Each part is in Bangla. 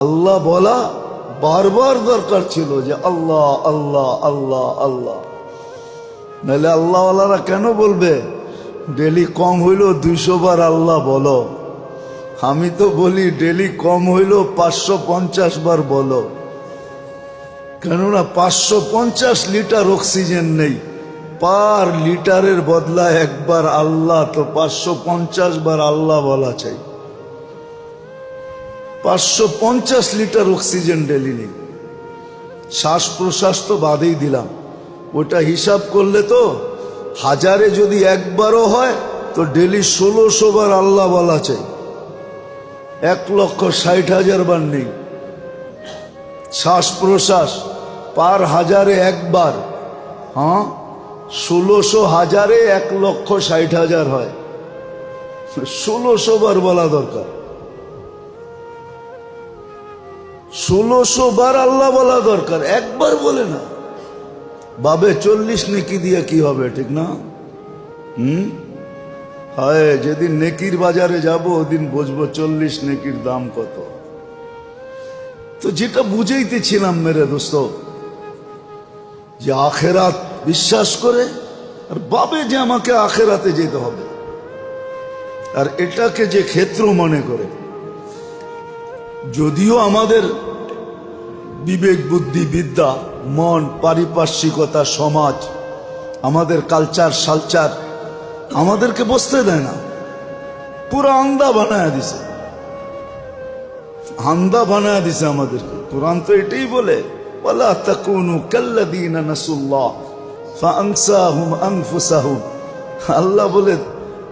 আল্লাহ বলা বারবার দরকার ছিল যে আল্লাহ আল্লাহ আল্লাহ আল্লাহ। নাহলে আল্লাহওয়ালারা কেন বলবে, ডেলি কম হইল দুইশো বার আল্লাহ বলো আমি তো বলি, ডেলি কম হইল পাঁচশো পঞ্চাশ বার বলো কেননা পাঁচশো পঞ্চাশ লিটার অক্সিজেন নেই। পার লিটারের বদলা একবার আল্লাহ, তো পাঁচশো পঞ্চাশ বার আল্লাহ বলা চাই। পাঁচশো পঞ্চাশ লিটার অক্সিজেন ডেলি নেই। শ্বাস প্রশ্বাস তো বাদেই দিলাম। ওটা হিসাব করলে তো হাজারে যদি একবারও হয়, তো ডেলি ষোলোশো বার আল্লাহ বলা চাই। এক লক্ষ ষাট হাজার বার নেই। শ্বাস প্রশ্বাস পার হাজারে একবার হ্যাঁ? ষোলোশো হাজারে এক লক্ষ ষাট হাজার হয়। ষোলোশো বার বলা দরকার। ষোলোশো বার আল্লাহ বলা দরকার, একবার বলে না। বাবে চল্লিশ নেকি দিয়ে কি হবে, ঠিক না? হুম? হয়, যেদিন নেকির বাজারে যাব, ওদিন বুঝব চল্লিশ নেকির দাম কত। তো যেটা বুঝাইতেছিলাম, মেরে দোস্ত, যে আখেরাত বিশ্বাস করে, আর বাবে যে আমাকে আখেরাতে যেতে হবে, আর এটাকে যে ক্ষেত্র মনে করে, যদিও আমাদের বিবেক, বুদ্ধি, বিদ্যা, মন, পারিপার্শ্বিকতা, সমাজ, আমাদের কালচার সালচার আমাদেরকে বসতে দেয় না। পুরো আন্দা বানায় দিছে। আন্দা বানায় দিছে আমাদেরকে। কোরআন তো এটাই বলে আল্লাহ বলে,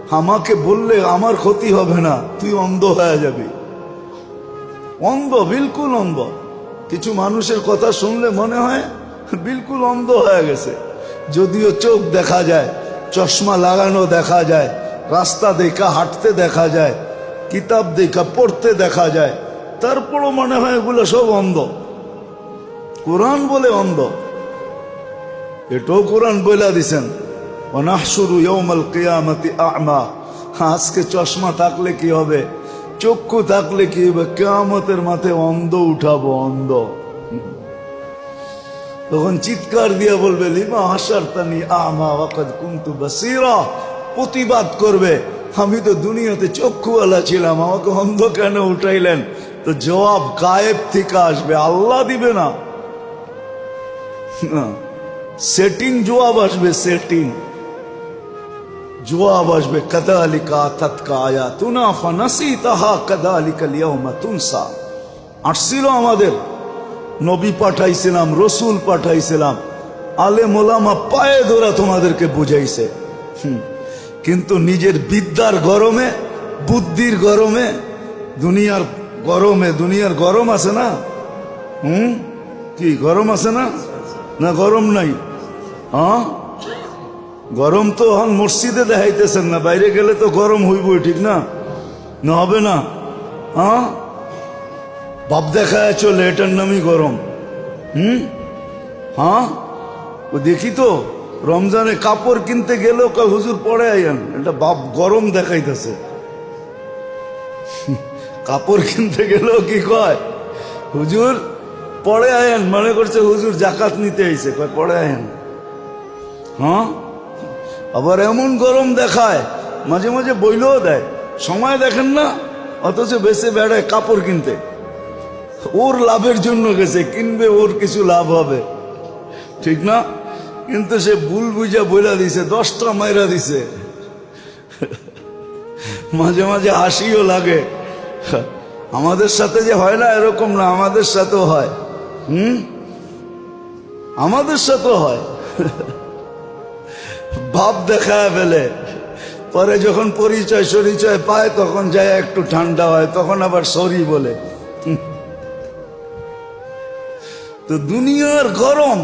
আমাকে বললে আমার ক্ষতি হবে না, তুই অন্ধ হয়ে যাবি। অন্ধ, বিলকুল অন্ধ। কিছু মানুষের কথা শুনলে মনে হয় বিলকুল অন্ধ হয়ে গেছে। যদিও চোখ দেখা যায়, চশমা লাগানো দেখা যায়, রাস্তা দেখা, হাঁটতে দেখা যায়, কিতাব দেখা, পড়তে দেখা যায়, তারপরও মনে হয় এগুলো সব অন্ধ। কোরআন বলে অন্ধ। এটাও কোরআন বইলা দিছেন। অনাহসুরু ইয়ৌমাল কেয়ামতি আমা। আজকে চশমা থাকলে কি হবে? চক্ষু থাকলে কি হবে কেয়ামতের মাঠে অন্ধ উঠাবো অন্ধ? তখন চিৎকার দিয়ে বলবে, লিমা হাসার তানি আমা ওয়াকাদ কুন্তু বাসিরা? প্রতিবাদ করবে, আমি তো দুনিয়াতে চক্ষুওয়ালা ছিলাম, আমাকে অন্ধ কেন উঠাইলেন? তো জবাব গায়েব থেকে আসবে, আল্লাহ দিবে না। সেটিং জবাব আসবে সেটিং জবাব আসবে, কাদালিকা তৎকা আয়া তুনা ফানাসি তাহা কাদালিকা লিয়াউমা তুনসা। আসছিল আমাদের, নবী পাঠাইছিলাম, রসুল পাঠাইছিলাম, আলে মোলামা পায়ে ধরা তোমাদেরকে বুঝাইছে। কিন্তু নিজের বিদ্যার গরমে, বুদ্ধির গরমে, দুনিয়ার গরমে, দুনিয়ার গরম আছে না? হুম, কি গরম আছে না? না গরম নাই। হ্যাঁ গরম তো হন মসজিদে দেখাইতেছেন না, বাইরে গেলে তো গরম হইবই, ঠিক না? না হবে না? হ্যাঁ? বাপ দেখায় চলে, এটার নামই গরম। হুম? হ্যাঁ? ও দেখি তো, রমজানে কাপড় কিনতে গেলেও কয়, হুজুর, পরে আইয়ান। এটা বাপ গরম দেখাইতেছে। কাপড় কিনতে গেলেও কি কয়, হুজুর, পরে আয়েন মনে করছে, হুজুর, জাকাত নিতে আইছে। কয়, পরে আয়েন হ্যাঁ? আবার এমন গরম দেখায়, মাঝে মাঝে বইলেও দেয়। সময় দেখেন না, অথচ বেশি বেড়ায় কাপড় কিনতে। ওর লাভের জন্য গেছে, কিনবে ওর কিছু লাভ হবে। ঠিক না? কিন্তু সে ভুল বুঝা বইলা দিছে, দশটা মাইরা দিছে। মাঝে মাঝে হাসিও লাগে। আমাদের সাথে যে হয় না, এরকম না, আমাদের সাথেও হয়। হুম? আমাদের সাথেও হয়। ভাব দেখায় ফেলে। পরে যখন পরিচয় সরিচয় পায়, তখন যায় একটু ঠান্ডা হয়, তখন আবার সরি বলে। তো দুনিয়ার গরম।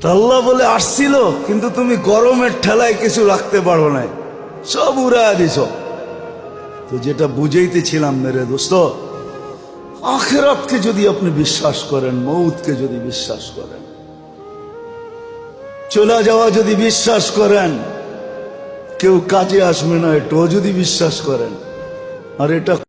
তা আল্লাহ বলে, আসছিল, কিন্তু তুমি গরমের ঠেলায় কিছু রাখতে পারো নাই। সব উড়ায় দিছ। তো যেটা বুঝাইতেছিলাম, মেরে দোস্ত, আখেরাতকে যদি আপনি বিশ্বাস করেন, মৌতকে যদি বিশ্বাস করেন চলে যাওয়া যদি বিশ্বাস করেন, কেউ কাজে আসবে না, এটাও যদি বিশ্বাস করেন। আর এটা